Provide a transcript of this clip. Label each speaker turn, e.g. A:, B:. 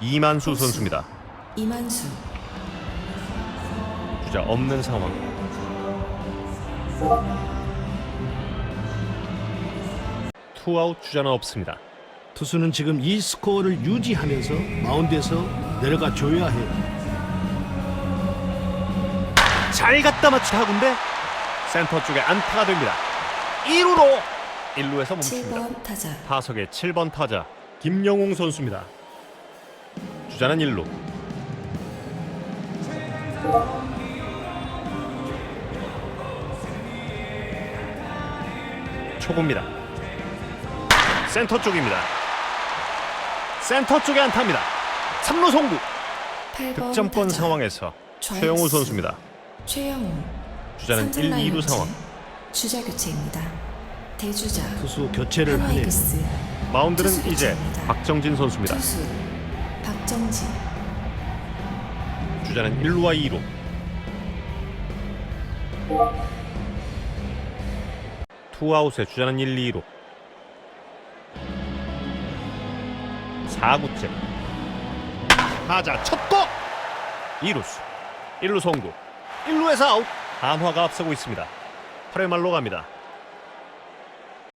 A: 이만수 선수입니다.
B: 이만수
A: 주자 없는 상황. 투아웃 주자는 없습니다.
C: 투수는 지금 이 스코어를 유지하면서 마운드에서 내려가 줘야 해요.
A: 잘 갖다 타구인데 센터 쪽에 안타가 됩니다. 1루로 1루에서 멈춥니다.
B: 7번 타자
A: 타석의 7번 타자 김영웅 선수입니다. 주자는 1루. 초구입니다. 센터 쪽입니다. 센터 쪽에 안타입니다. 3루 송구.
B: 8번
A: 득점권 상황에서. 최영우 선수입니다.
B: 최영우
A: 주자는 1,
B: 삼진 라인
A: 2루
B: 교체.
A: 상황.
B: 주자 교체입니다. 대주자
C: 투수 교체를.
B: 하나이글스
A: 마운드는 이제. 박정진 선수입니다.
B: 투수 박 정진
A: 주자는 1루와 2루. 투아웃에 주자는 1, 2루. 4구째. 타자 첫고 2루수. 1루 송구. 1루에서 아웃. 한화가 앞서고 있습니다. 8회 말로 갑니다.